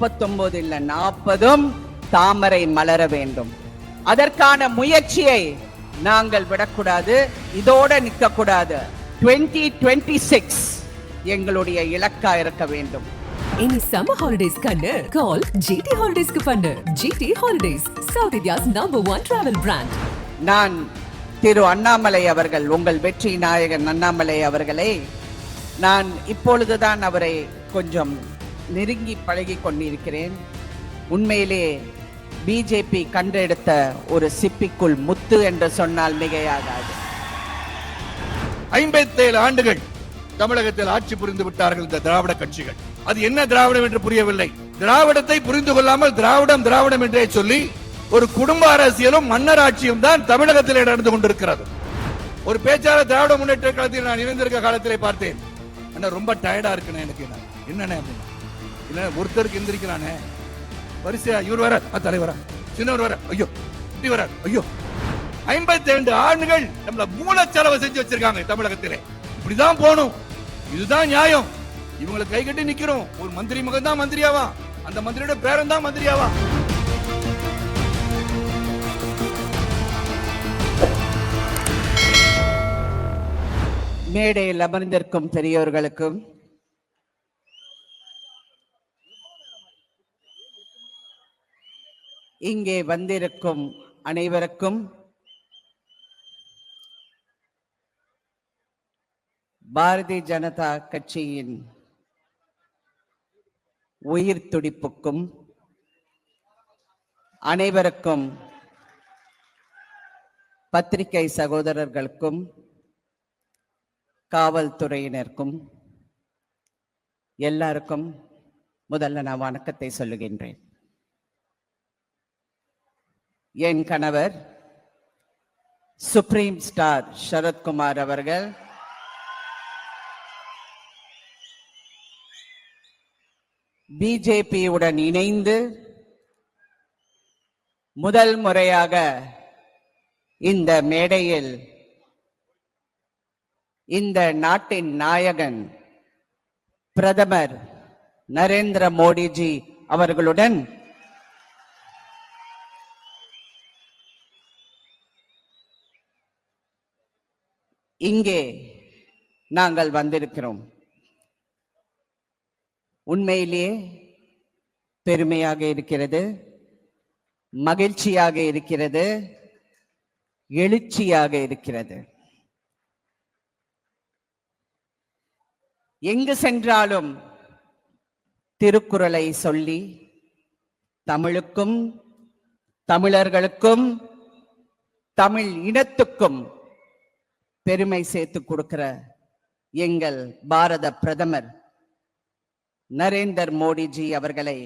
முப்பத்தொன்பது இல்ல நாற்பதும் தாமரை மலர வேண்டும். அதற்கான முயற்சியை நாங்கள் விடக்கூடாது இதோட நிற்கக்கூடாது. டுவெண்ட்டி டுவெண்ட்டி சிக்ஸ் எங்களுடைய இலக்கா இருக்க வேண்டும். இனி சம்மர் ஹாலிடேஸ் கண்ணு கால் ஜிடி ஹாலிடேஸ்க்கு பண்ணு. GT holidays South India's number one travel brand நான் திரு அண்ணாமலை அவர்கள் உங்கள் வெற்றி நாயகன் அண்ணாமலை அவர்களை. நான் இப்பொழுதுதான் அவரை கொஞ்சம் நெருங்கி பழகி கொண்டிருக்கிறேன். உண்மையிலே பிஜேபி கண்டெடுத்த ஒரு சிப்பிக்குள் முத்து என்று சொன்னால் மிகையாகாது. ஐம்பத்தேழு ஆண்டுகள் தமிழகத்தில் ஆட்சி புரிந்து விட்டார்கள் இந்த திராவிட கட்சிகள். அது என்ன திராவிடம் என்று புரியவில்லை. திராவிடத்தை புரிந்து கொள்ளாமல் திராவிடம் திராவிடம் என்றே சொல்லி ஒரு குடும்ப அரசியலும் மன்னர் ஆட்சியும் தான் தமிழகத்தில் நடந்து கொண்டிருக்கிறது. ஒரு பேச்சாளர் திராவிட முன்னேற்ற காலத்தில் நான் இணைந்திருக்க காலத்திலே பார்த்தேன். அண்ணா ரொம்ப டயர்டா இருக்குன்னு எனக்கு என்ன என்ன இல்ல ஒருத்தருக்கு எந்திரிக்கிறானே? வரிசையா இவர் வர தலைவரா சின்னவர் வர ஐயோ இப்படி வர ஐயோ. ஐம்பத்தி ரெண்டு ஆண்டுகள் நம்மள செலவு செஞ்சு வச்சிருக்காங்க தமிழகத்திலே. இப்படிதான் போகணும். இதுதான் நியாயம். இவங்களை கை கட்டி நிக்கிறோம். ஒரு மந்திரி மகன் தான் மந்திரியாவா? அந்த மந்திரியோட பேரன் தான் மந்திரியாவா? மேடையில் அமர்ந்திருக்கும் பெரியோர்களுக்கும் இங்கே வந்திருக்கும் அனைவருக்கும் பாரதிய ஜனதா கட்சியின் உயிர் துடிப்புக்கும் அனைவருக்கும் பத்திரிகை சகோதரர்களுக்கும் காவல்துறையினருக்கும் எல்லாருக்கும் முதல்ல நான் வணக்கத்தை சொல்லுகின்றேன். என் கணவர் சுப்ரீம் ஸ்டார் சரத்குமார் அவர்கள். பிஜேபியுடன் இணைந்து முதல் முறையாக இந்த மேடையில் இந்த நாட்டின் நாயகன் பிரதமர் நரேந்திர மோடிஜி அவர்களுடன் இங்கே நாங்கள் வந்திருக்கிறோம். உண்மையிலேயே பெருமையாக இருக்கிறது மகிழ்ச்சியாக இருக்கிறது எழுச்சியாக இருக்கிறது. எங்கு சென்றாலும் திருக்குறளை சொல்லி தமிழுக்கும் தமிழர்களுக்கும் தமிழ் இனத்துக்கும் பெருமை சேர்த்து கொடுக்கிற எங்கள் பாரத பிரதமர் நரேந்தர் மோடிஜி அவர்களை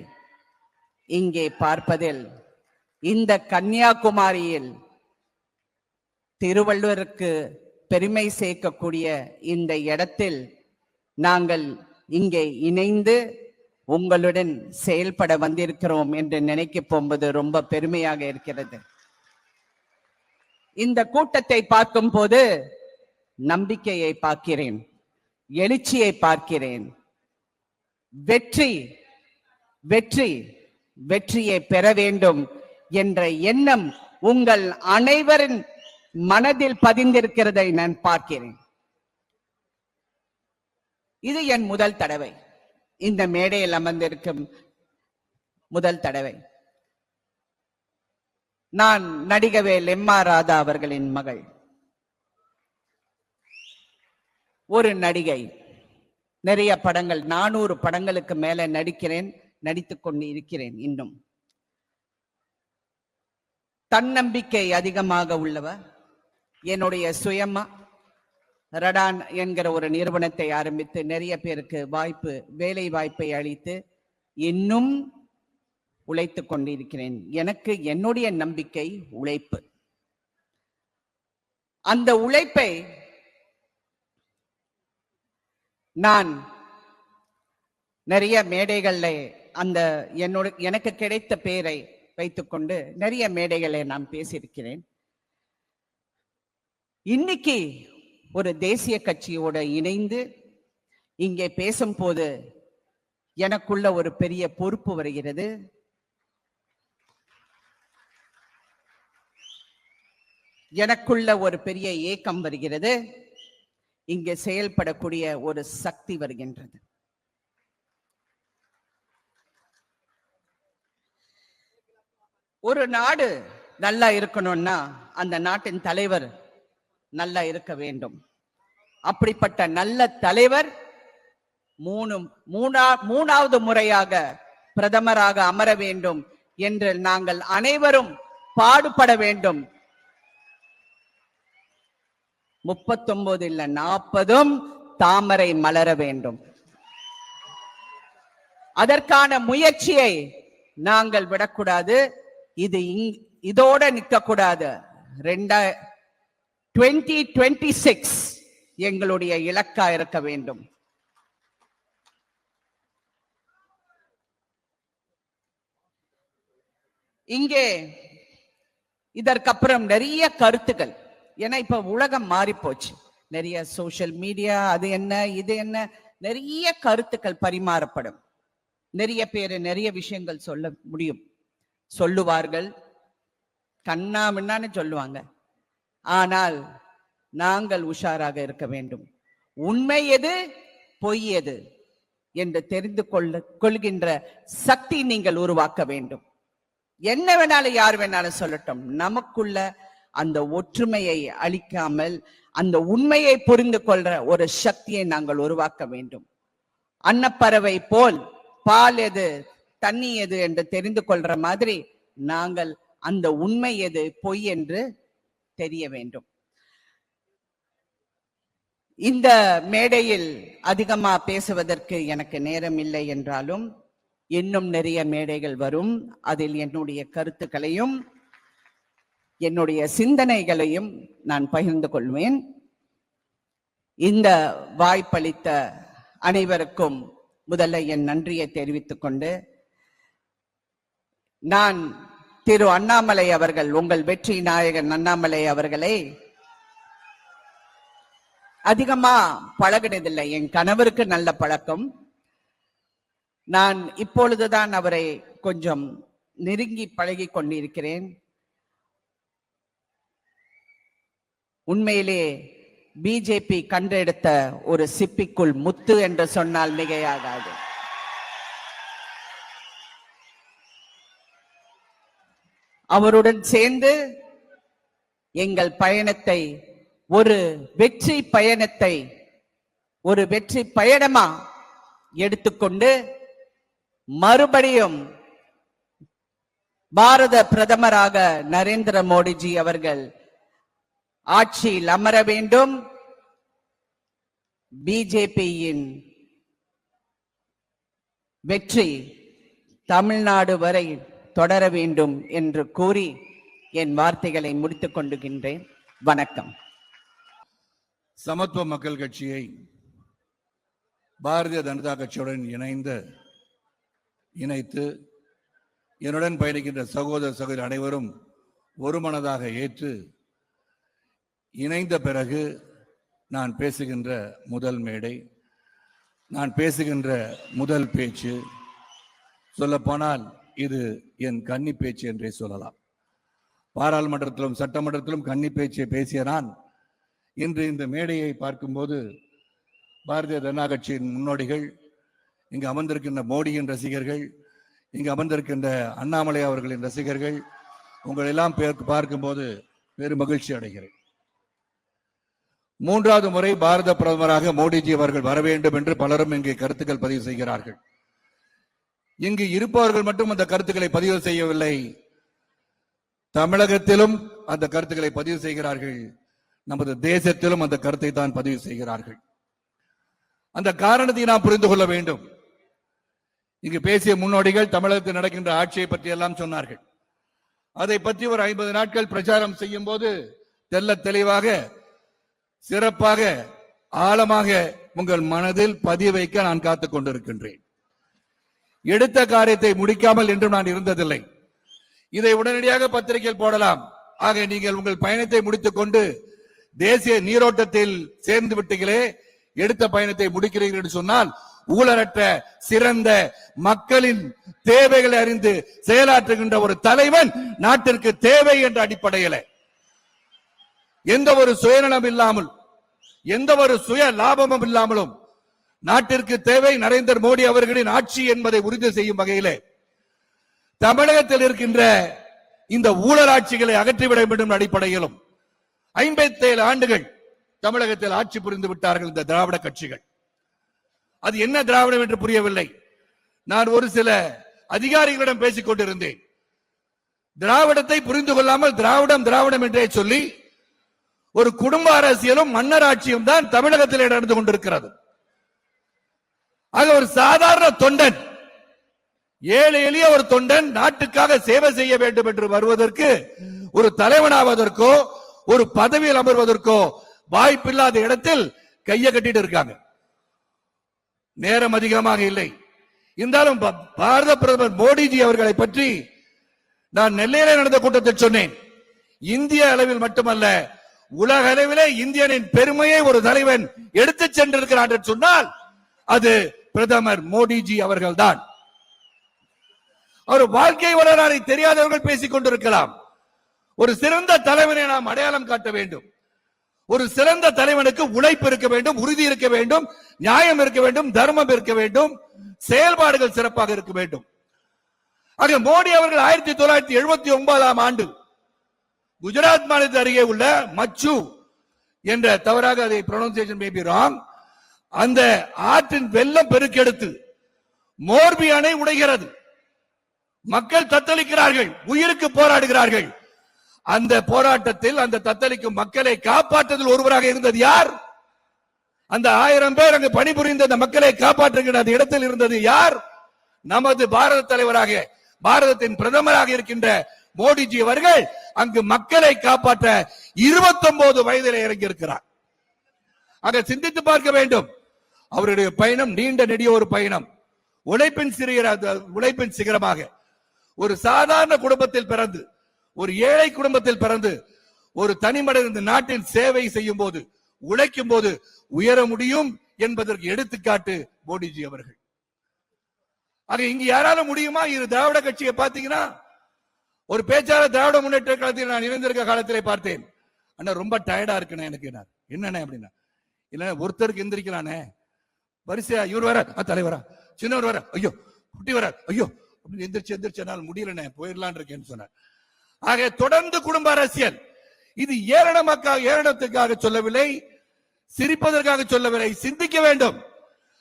இங்கே பார்ப்பதில் இந்த கன்னியாகுமரியில் திருவள்ளுவருக்கு பெருமை சேர்க்கக்கூடிய இந்த இடத்தில் நாங்கள் இங்கே இணைந்து உங்களுடன் செயல்பட வந்திருக்கிறோம் என்று நினைக்க போகும்போது ரொம்ப பெருமையாக இருக்கிறது. இந்த கூட்டத்தை பார்க்கும் போது நம்பிக்கையை பார்க்கிறேன் எழுச்சியை பார்க்கிறேன். வெற்றி வெற்றி வெற்றியை பெற வேண்டும் என்ற எண்ணம் உங்கள் அனைவரின் மனதில் பதிந்திருக்கிறதை நான் பார்க்கிறேன். இது என் முதல் தடவை. இந்த மேடையில் அமர்ந்திருக்கும் முதல் தடவை. நான் நடிகவேல் எம் ஆர் ராதா அவர்களின் மகள். ஒரு நடிகை. நிறைய படங்கள் நானூறு படங்களுக்கு மேல நடிக்கிறேன் நடித்து கொண்டு இருக்கிறேன் இன்னும். தன்னம்பிக்கை அதிகமாக உள்ளவ என்னுடைய சுயமா ரடான் என்கிற ஒரு நிறுவனத்தை ஆரம்பித்து நிறைய பேருக்கு வாய்ப்பு வேலை வாய்ப்பை அளித்து இன்னும் உழைத்து கொண்டிருக்கிறேன். எனக்கு என்னுடைய நம்பிக்கை உழைப்பு. அந்த உழைப்பை நான் நிறைய மேடைகளில் அந்த என்னோட எனக்கு கிடைத்த பேரை வைத்துக்கொண்டு நிறைய மேடைகளை நான் பேசியிருக்கிறேன். இன்னைக்கு ஒரு தேசிய கட்சியோட இணைந்து இங்கே பேசும்போது எனக்குள்ள ஒரு பெரிய பொறுப்பு வருகிறது. எனக்குள்ள ஒரு பெரிய ஏக்கம் வருகிறது. இங்கே செயல்படக்கூடிய ஒரு சக்தி வருகின்றது. ஒரு நாடு நல்லா இருக்கணும்னா அந்த நாட்டின் தலைவர் நல்லா இருக்க வேண்டும். அப்படிப்பட்ட நல்ல தலைவர் மூணு மூணா மூணாவது முறையாக பிரதமராக அமர வேண்டும் என்று நாங்கள் அனைவரும் பாடுபட வேண்டும். முப்பத்தொன்பது இல்ல நாற்பதும் தாமரை மலர வேண்டும். அதற்கான முயற்சியை நாங்கள் விடக்கூடாது. இது இங்- இதோட நிற்க கூடாது ரெண்டா டுவெண்ட்டி டுவெண்ட்டி சிக்ஸ் எங்களுடைய இலக்கா இருக்க வேண்டும். இங்கே இதற்கப்புறம் நிறைய கருத்துக்கள். ஏன்னா இப்ப உலகம் மாறி போச்சு நிறைய சோசியல் மீடியா அது என்ன இது என்ன நிறைய கருத்துக்கள் பரிமாறப்படும். நிறைய பேர் நிறைய விஷயங்கள் சொல்ல முடியும். சொல்லுவார்கள். கண்ணா மின்னான்னு சொல்லுவாங்க. ஆனால் நாங்கள் உஷாராக இருக்க வேண்டும். உண்மை எது பொய் எது என்று தெரிந்து கொள்ள கொள்கின்ற சக்தி நீங்கள் உருவாக்க வேண்டும். என்ன வேணாலும் யார் வேணாலும் சொல்லட்டும். நமக்குள்ள அந்த ஒற்றுமையை அளிக்காமல் அந்த உண்மையை புரிந்து கொள்ற ஒரு சக்தியை நாங்கள் உருவாக்க வேண்டும். அன்னப்பறவை போல் பால் எது தண்ணி எது என்று தெரிந்து கொள்ற மாதிரி நாங்கள் அந்த உண்மை எது பொய் என்று தெரிய வேண்டும். இந்த மேடையில் அதிகமா பேசுவதற்கு எனக்கு நேரம் இல்லை என்றாலும் இன்னும் நிறைய மேடைகள் வரும். அதில் என்னுடைய கருத்துக்களையும் என்னுடைய சிந்தனைகளையும் நான் பகிர்ந்து கொள்வேன். இந்த வாய்ப்பளித்த அனைவருக்கும் முதல்ல என் நன்றியை தெரிவித்துக் கொண்டு நான் திரு அண்ணாமலை அவர்கள் உங்கள் வெற்றி நாயகன் அண்ணாமலை அவர்களை அதிகமா பழகினதில்லை. என் கணவருக்கு நல்ல பழக்கம். நான் இப்பொழுதுதான் அவரை கொஞ்சம் நெருங்கி பழகி கொண்டிருக்கிறேன். உண்மையிலே பிஜேபி கண்டெடுத்த ஒரு சிப்பிக்குள் முத்து என்று சொன்னால் மிகையாகாது. அவருடன் சேர்ந்து எங்கள் பயணத்தை ஒரு வெற்றி பயணத்தை ஒரு வெற்றி பயணமா எடுத்துக்கொண்டு மறுபடியும் பாரத பிரதமராக நரேந்திர மோடிஜி அவர்கள் ஆட்சியில் அமர வேண்டும். பிஜேபியின் வெற்றி தமிழ்நாடு வரை தொடர வேண்டும் என்று கூறி என் வார்த்தைகளை முடித்துக் கொண்டுகின்றேன். வணக்கம். சமத்துவ மக்கள் கட்சியை பாரதிய ஜனதா கட்சியுடன் இணைந்த இணைத்து என்னுடன் பயணிக்கின்ற சகோதர சகோதரி அனைவரும் ஒருமனதாக ஏற்று இணைந்த பிறகு நான் பேசுகின்ற முதல் மேடை நான் பேசுகின்ற முதல் பேச்சு சொல்லப்போனால் இது என் கன்னி பேச்சு என்றே சொல்லலாம். பாராளுமன்றத்திலும் சட்டமன்றத்திலும் கன்னி பேச்சை பேசிய நான் இன்று இந்த மேடையை பார்க்கும்போது பாரதிய ஜனதா கட்சியின் முன்னோடிகள் இங்கு அமர்ந்திருக்கின்ற மோடியின் ரசிகர்கள் இங்கு அமர்ந்திருக்கின்ற அண்ணாமலை அவர்களின் ரசிகர்கள் உங்களெல்லாம் பேர் பார்க்கும்போது பெரும் மகிழ்ச்சி அடைகிறேன். மூன்றாவது முறை பாரத பிரதமராக மோடிஜி அவர்கள் வர வேண்டும் என்று பலரும் இங்கே கருத்துக்கள் பதிவு செய்கிறார்கள். இங்கு இருப்பவர்கள் மட்டும் அந்த கருத்துக்களை பதிவு செய்யவில்லை. தமிழகத்திலும் அந்த கருத்துக்களை பதிவு செய்கிறார்கள். நமது தேசத்திலும் அந்த கருத்தை தான் பதிவு செய்கிறார்கள். அந்த காரணத்தை நாம் புரிந்து கொள்ள வேண்டும். இங்கு பேசிய முன்னோடிகள் தமிழகத்தில் நடக்கின்ற ஆட்சியை பற்றி எல்லாம் சொன்னார்கள். அதை பற்றி ஒரு ஐம்பது நாட்கள் பிரச்சாரம் செய்யும் போது தெல்ல தெளிவாக சிறப்பாக ஆழமாக உங்கள் மனதில் பதிய வைக்க நான் காத்துக் கொண்டிருக்கின்றேன். எடுத்த காரியத்தை முடிக்காமல் என்றும் நான் இருந்ததில்லை. இதை உடனடியாக பத்திரிகையில் போடலாம். ஆக நீங்கள் உங்கள் பயணத்தை முடித்துக் கொண்டு தேசிய நீரோட்டத்தில் சேர்ந்து விட்டீங்களே எடுத்த பயணத்தை முடிக்கிறீர்கள் என்று சொன்னால் ஊழலற்ற சிறந்த மக்களின் தேவைகளை அறிந்து செயலாற்றுகின்ற ஒரு தலைவன் நாட்டிற்கு தேவை என்ற அடிப்படையில. எந்த ஒரு சுயநலம் இல்லாமல் எந்த ஒரு சுய லாபமும் இல்லாமலும் நாட்டிற்கு தேவை நரேந்திர மோடி அவர்களின் ஆட்சி என்பதை உறுதி செய்யும் வகையிலே தமிழகத்தில் இருக்கின்ற இந்த ஊழல் ஆட்சிகளை அகற்றிவிட வேண்டும் அடிப்படையிலும் ஐம்பத்தி ஏழு ஆண்டுகள் தமிழகத்தில் ஆட்சி புரிந்து விட்டார்கள் இந்த திராவிட கட்சிகள். அது என்ன திராவிடம் என்று புரியவில்லை. நான் ஒரு சில அதிகாரிகளிடம் பேசிக் கொண்டிருந்தேன் திராவிடத்தை புரிந்து கொள்ளாமல் திராவிடம் திராவிடம் என்றே சொல்லி ஒரு குடும்ப அரசியலும் மன்னர் ஆட்சியும் தான் தமிழகத்தில் நடந்து கொண்டிருக்கிறது. ஆக ஒரு சாதாரண தொண்டன் ஏழை எளிய ஒரு தொண்டன் நாட்டுக்காக சேவை செய்ய வேண்டும் என்று வருவதற்கு ஒரு தலைவனாவதற்கோ ஒரு பதவியில் அமர்வதற்கோ வாய்ப்பில்லாத இடத்தில் கையை கட்டிட்டு இருக்காங்க. நேரம் அதிகமாக இல்லை. இருந்தாலும் ப- பாரத பிரதமர் மோடிஜி அவர்களை பற்றி நான் நெல்லையில நடந்த கூட்டத்தில் சொன்னேன். இந்திய அளவில் மட்டுமல்ல உலக அளவிலே இந்தியனின் பெருமையை ஒரு தலைவன் எடுத்து சென்றிருக்கிறார் என்று சொன்னால் அது பிரதமர் மோடிஜி அவர்கள்தான். அவர் வாழ்க்கை வரலாறை தெரியாதவர்கள் பேசிக் கொண்டிருக்கலாம். ஒரு சிறந்த தலைவனை நாம் அடையாளம் காட்ட வேண்டும். ஒரு சிறந்த தலைவனுக்கு உழைப்பு இருக்க வேண்டும் உறுதி இருக்க வேண்டும் நியாயம் இருக்க வேண்டும் தர்மம் இருக்க வேண்டும் செயல்பாடுகள் சிறப்பாக இருக்க வேண்டும். ஆக மோடி அவர்கள் ஆயிரத்தி தொள்ளாயிரத்தி எழுபத்தி ஒன்பதாம் ஆண்டு குஜராத் மாநிலத்து அருகே உள்ள மச்சு என்ற தவறாக அதை ப்ரொனன்சியேஷன் மேபி ராங் அந்த ஆற்றின் வெள்ளம் பெருக்கெடுத்து மோர்பி அணை உடைகிறது. மக்கள் தத்தளிக்கிறார்கள் உயிருக்கு போராடுகிறார்கள். அந்த போராட்டத்தில் அந்த தத்தளிக்கும் மக்களை காப்பாற்றுவதில் ஒருவராக இருந்தது யார்? அந்த ஆயிரம் பேர் அங்கு பணிபுரிந்த அந்த மக்களை காப்பாற்றுகிற அந்த இடத்தில் இருந்தது யார்? நமது பாரத தலைவராக பாரதத்தின் பிரதமராக இருக்கின்ற மோடிஜி அவர்கள் அங்கு மக்களை காப்பாற்ற 29 வயதில் இறங்கி இருக்கிறார் அதை சிந்தித்து பார்க்க வேண்டும். அவருடைய பயணம் நீண்ட நெடிய ஒரு பயணம். உழைப்பின் சிறிய உழைப்பின் சிகரமாக. ஒரு சாதாரண குடும்பத்தில் பிறந்து ஒரு ஏழை குடும்பத்தில் பிறந்து ஒரு தனிமனித இந்த நாட்டின் சேவை செய்யும் போது உழைக்கும் போது உயர முடியும் என்பதற்கு எடுத்துக்காட்டு மோடிஜி அவர்கள். ஆக இங்க யாரால முடியுமா? இரு திராவிட கட்சியை பாத்தீங்கன்னா ஒரு பேச்சாளர் திராவிட முன்னேற்ற காலத்தில் நான் இருந்திருக்க காலத்திலே பார்த்தேன். அண்ணா ரொம்ப டயர்டா இருக்குண்ணே எனக்கு என்னண்ணே அப்படின்னா? இல்லை ஒருத்தருக்கு எந்திரிக்கலானே வரிசையா இவர் வர தலைவரா சின்னவர் வர ஐயோ குட்டி வர ஐயோ அப்படின்னு எந்திரிச்சு எந்திரிச்சு என்னால் முடியலண்ணே போயிடலான் இருக்கேன்னு சொன்னார். ஆக தொடர்ந்து குடும்ப அரசியல். இது ஏளனமாக்காக ஏரணத்துக்காக சொல்லவில்லை சிரிப்பதற்காக சொல்லவில்லை சிந்திக்க வேண்டும்.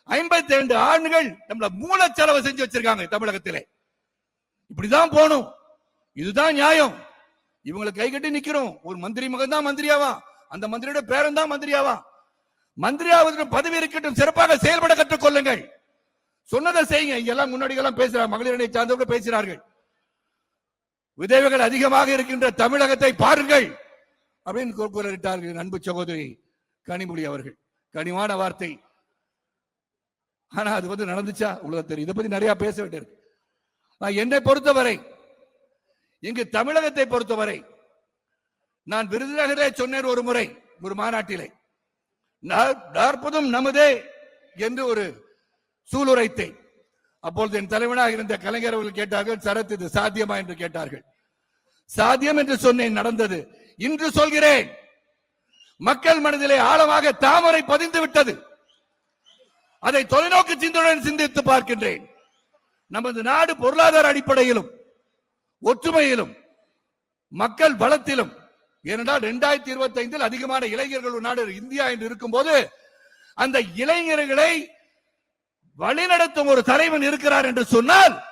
ஐம்பத்தி ரெண்டு ஆண்டுகள் நம்மள மூல செலவு செஞ்சு வச்சிருக்காங்க தமிழகத்திலே. இப்படிதான் போகணும். இதுதான் நியாயம். இவங்களை கை கட்டி நிக்கிறோம். ஒரு மந்திரி மகன் தான் மந்திரியாவா? அந்த மந்திரியோட பேரன் தான் மந்திரியாவா? மந்திரியாவது பதவி இருக்கட்டும். சிறப்பாக செயல்பட கற்றுக்கொள்ளுங்கள் சொன்னதை செய்யுங்க. இங்கெல்லாம் முன்னாடி எல்லாம் பேசுறாங்க மகளிரணை சார்ந்தவர்கள் பேசுகிறார்கள் விதவைகள் அதிகமாக இருக்கின்ற தமிழகத்தை பாருங்கள். அப்படின்னு கூறலிட்டார்கள் அன்பு சகோதரி கனிமொழி அவர்கள். கனிவான வார்த்தை. ஆனா அது வந்து நடந்துச்சா? உங்களுக்கு தெரியும் இதை பத்தி நிறைய பேச வேண்டியிருக்கு. நான் என்னை பொறுத்தவரை இங்கு தமிழகத்தை பொறுத்தவரை நான் விருதுநகரே சொன்னேன் ஒரு முறை ஒரு மாநாட்டிலே. நாற்பதும் நமதே என்று ஒரு சூளுரைத்தேன். அப்பொழுது என் தலைவனாக இருந்த கலைஞர் அவர்கள் கேட்டார்கள் சரத் இது சாத்தியமா? என்று கேட்டார்கள். சாத்தியம் என்று சொன்னேன் நடந்தது. இன்று சொல்கிறேன். மக்கள் மனதிலே ஆழமாக தாமரை பதிந்து விட்டது. அதை தொலைநோக்கு சிந்தனையுடன் சிந்தித்து பார்க்கின்றேன். நமது நாடு பொருளாதார அடிப்படையிலும் ஒற்றுமையிலும் மக்கள் பலத்திலும். ஏனென்றால் இரண்டாயிரத்தி இருபத்தி ஐந்தில் அதிகமான இளைஞர்கள் நாடு இந்தியா என்று இருக்கும்போது அந்த இளைஞர்களை வழிநடத்தும் ஒரு தலைவன் இருக்கிறார் என்று சொன்னால்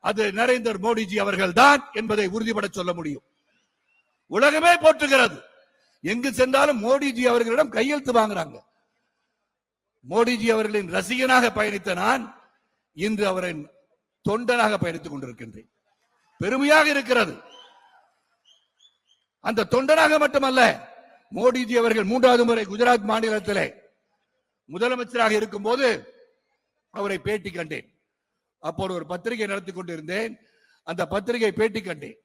அது நரேந்திர மோடிஜி அவர்கள் தான் என்பதை உறுதிபட சொல்ல முடியும். உலகமே போற்றுகிறது. எங்கு சென்றாலும் மோடிஜி அவர்களிடம் கையெழுத்து வாங்குறாங்க. மோடிஜி அவர்களின் ரசிகனாக பயணித்த நான் இன்று அவரின் தொண்டனாக பயணித்துக் கொண்டிருக்கின்றேன். பெருமையாக இருக்கிறது. அந்த தொண்டனாக மட்டுமல்ல மோடிஜி அவர்கள் மூன்றாவது முறை குஜராத் மாநிலத்திலே முதலமைச்சராக இருக்கும்போது அவரை பேட்டி கண்டேன். அப்போது ஒரு பத்திரிகை நடத்தி கொண்டிருந்தேன். அந்த பத்திரிகை பேட்டி கண்டேன்.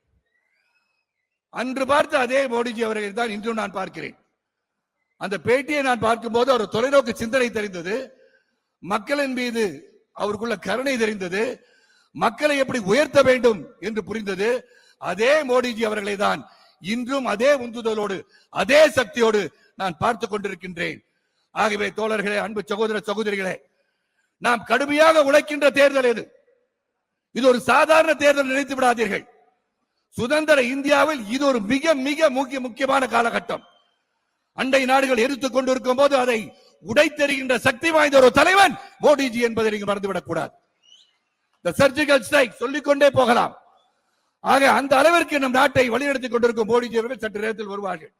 அன்று பார்த்த அதே மோடிஜி அவர்கள் தான் இன்றும் நான் பார்க்கிறேன். அந்த பேட்டியை நான் பார்க்கும்போது அவர் தொலைநோக்கு சிந்தனை தெரிந்தது. மக்களின் மீது அவருக்குள்ள கருணை தெரிந்தது. மக்களை எப்படி உயர்த்த வேண்டும் என்று புரிந்தது. அதே மோடிஜி அவர்களை தான் இன்றும் அதே உந்துதலோடு அதே சக்தியோடு நான் பார்த்து கொண்டிருக்கின்றேன். ஆகவே தோழர்களே அன்பு சகோதர சகோதரிகளே நாம் கடுமையாக உழைக்கின்ற தேர்தல் எது? இது ஒரு சாதாரண தேர்தல் நினைத்து விடாதீர்கள். சுதந்திர இந்தியாவில் இது ஒரு மிக மிக முக்கிய முக்கியமான காலகட்டம். அண்டை நாடுகள் எதிர்த்துக் கொண்டிருக்கும் போது அதை உடைத்தெறிகின்ற சக்தி வாய்ந்த ஒரு தலைவன் மோடிஜி என்பதை நீங்க மறந்துவிடக் கூடாது. இந்த சர்ஜிக்கல் ஸ்ட்ரைக் சொல்லிக்கொண்டே போகலாம். ஆக அந்த அளவிற்கு நம் நாட்டை வழிநடத்திக் கொண்டிருக்கும் மோடிஜி அவர்கள் சற்று நேரத்தில் வருவார்கள்.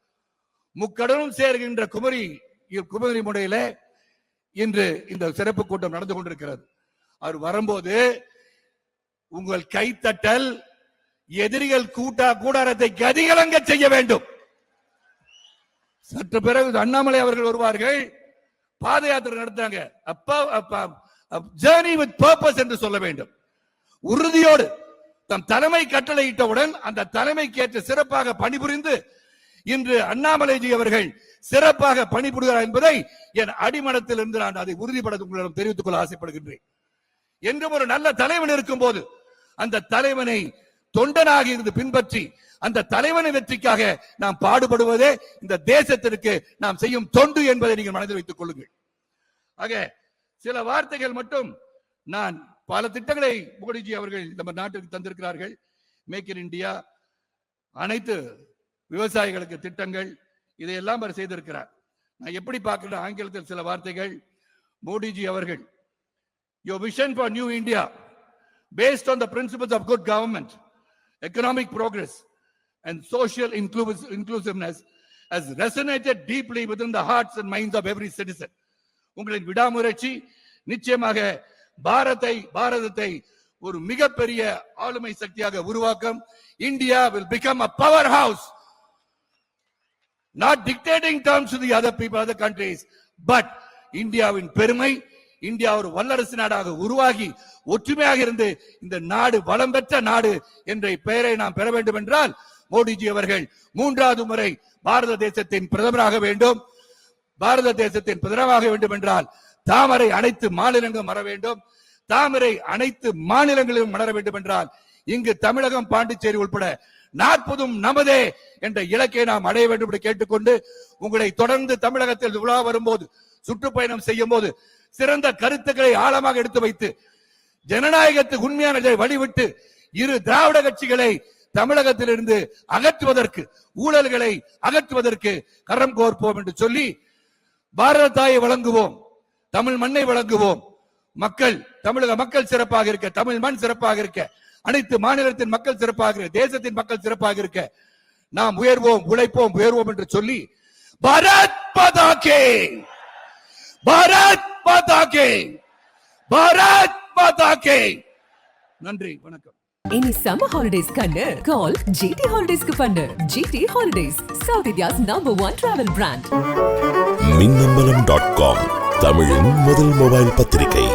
முக்கடலும் சேர்கின்ற குமரி குமரி முறையில இன்று இந்த சிறப்பு கூட்டம் நடந்து கொண்டிருக்கிறது. அவர் வரும்போது உங்கள் கைத்தட்டல் எதிரிகள் கூட்டா கூடாரத்தை கதிகலங்க செய்ய வேண்டும். சற்று பிறகு அண்ணாமலை அவர்கள் வருவார்கள். பாத யாத்திரை நடத்தாங்க அப்பா ஜேர்னி வித் பர்பஸ் என்று சொல்ல வேண்டும். உறுதியோடு தம் தலைமை கட்டளையிட்டவுடன் அந்த தலைமைக்கு ஏற்ற சிறப்பாக பணிபுரிந்து இன்று அண்ணாமலைஜி அவர்கள் சிறப்பாக பணிபுரிகிறார் என்பதை என் அடிமனத்தில் இருந்து நான் அதை உறுதிப்பட உங்களிடம் தெரிவித்துக் கொள்ள ஆசைப்படுகின்றேன். என்றும் ஒரு நல்ல தலைவன் இருக்கும் போது அந்த தலைவனை தொண்டனாக இருந்து பின்பற்றி அந்த தலைவனை வெற்றிக்காக நாம் பாடுபடுவதே இந்த தேசத்திற்கு நாம் செய்யும் தொண்டு என்பதை நீங்கள் மனதில் வைத்துக் கொள்ளுங்கள். ஆக சில வார்த்தைகள் மட்டும் நான் பல திட்டங்களை மோடிஜி அவர்கள் நம்ம நாட்டிற்கு தந்திருக்கிறார்கள். மேக் இன் இந்தியா அனைத்து விவசாயிகளுக்கு திட்டங்கள் இதையெல்லாம் அவர் செய்திருக்கிறார். நான் எப்படி பார்க்கிறேன்? ஆங்கிலத்தில் சில வார்த்தைகள். மோடிஜி அவர்கள் your vision for new India based on the principles of good government economic progress, and social inclus- inclusiveness has resonated deeply within the hearts and minds of every citizen. உங்களின் விடாமுயற்சி நிச்சயமாக பாரத்தை பாரதத்தை ஒரு மிகப்பெரிய ஆளுமை சக்தியாக உருவாக்கும். India will become a powerhouse not dictating terms the other people other countries but இந்தியாவின் பெருமை இந்தியா ஒரு வல்லரசு நாடாக உருவாகி ஒற்றுமையாக இருந்து இந்த நாடு வளம் பெற்ற நாடு என்ற பெயரை நாம் பெற வேண்டும் என்றால் மோடிஜி அவர்கள் மூன்றாவது முறை பாரத தேசத்தின் பிரதமராக வேண்டும். பாரத தேசத்தின் பிரதமராக வேண்டும் என்றால் தாமரை அனைத்து மாநிலங்களும் வர வேண்டும். தாமரை அனைத்து மாநிலங்களிலும் மலர வேண்டும் என்றால் இங்கு தமிழகம் பாண்டிச்சேரி உள்பட நாற்பதும் நமதே என்ற இலக்கை நாம் அடைய வேண்டும் என்று கேட்டுக்கொண்டு உங்களை தொடர்ந்து தமிழகத்தில் உலா வரும்போது சுற்றுப்பயணம் செய்யும் போது சிறந்த கருத்துக்களை ஆழமாக எடுத்து வைத்து ஜனநாயகத்துக்கு உண்மையான வழிவிட்டு இரு திராவிட கட்சிகளை தமிழகத்திலிருந்து அகற்றுவதற்கு ஊழல்களை அகற்றுவதற்கு கரம் கோர்ப்போம் என்று சொல்லி பாரத தாயை வழங்குவோம். தமிழ் மண்ணை வழங்குவோம். மக்கள் தமிழக மக்கள் சிறப்பாக இருக்க தமிழ் மண் சிறப்பாக இருக்க அனைத்து மாநிலத்தின் மக்கள் சிறப்பாக இருக்க தேசத்தின் மக்கள் சிறப்பாக இருக்க நாம் உயர்வோம் உழைப்போம் உயர்வோம் என்று சொல்லி பரத் பதாகே கே. பதாகே பரத் கே கே. நன்றி வணக்கம். இனி சம்மர் ஹாலிடேஸ் கண்ணு. கால் ஜிடி ஹாலிடேஸ்க்கு பண்ணு. GT holidays South India's number one travel brand Minnambalam dot com தமிழின் முதல் மொபைல் பத்திரிகை.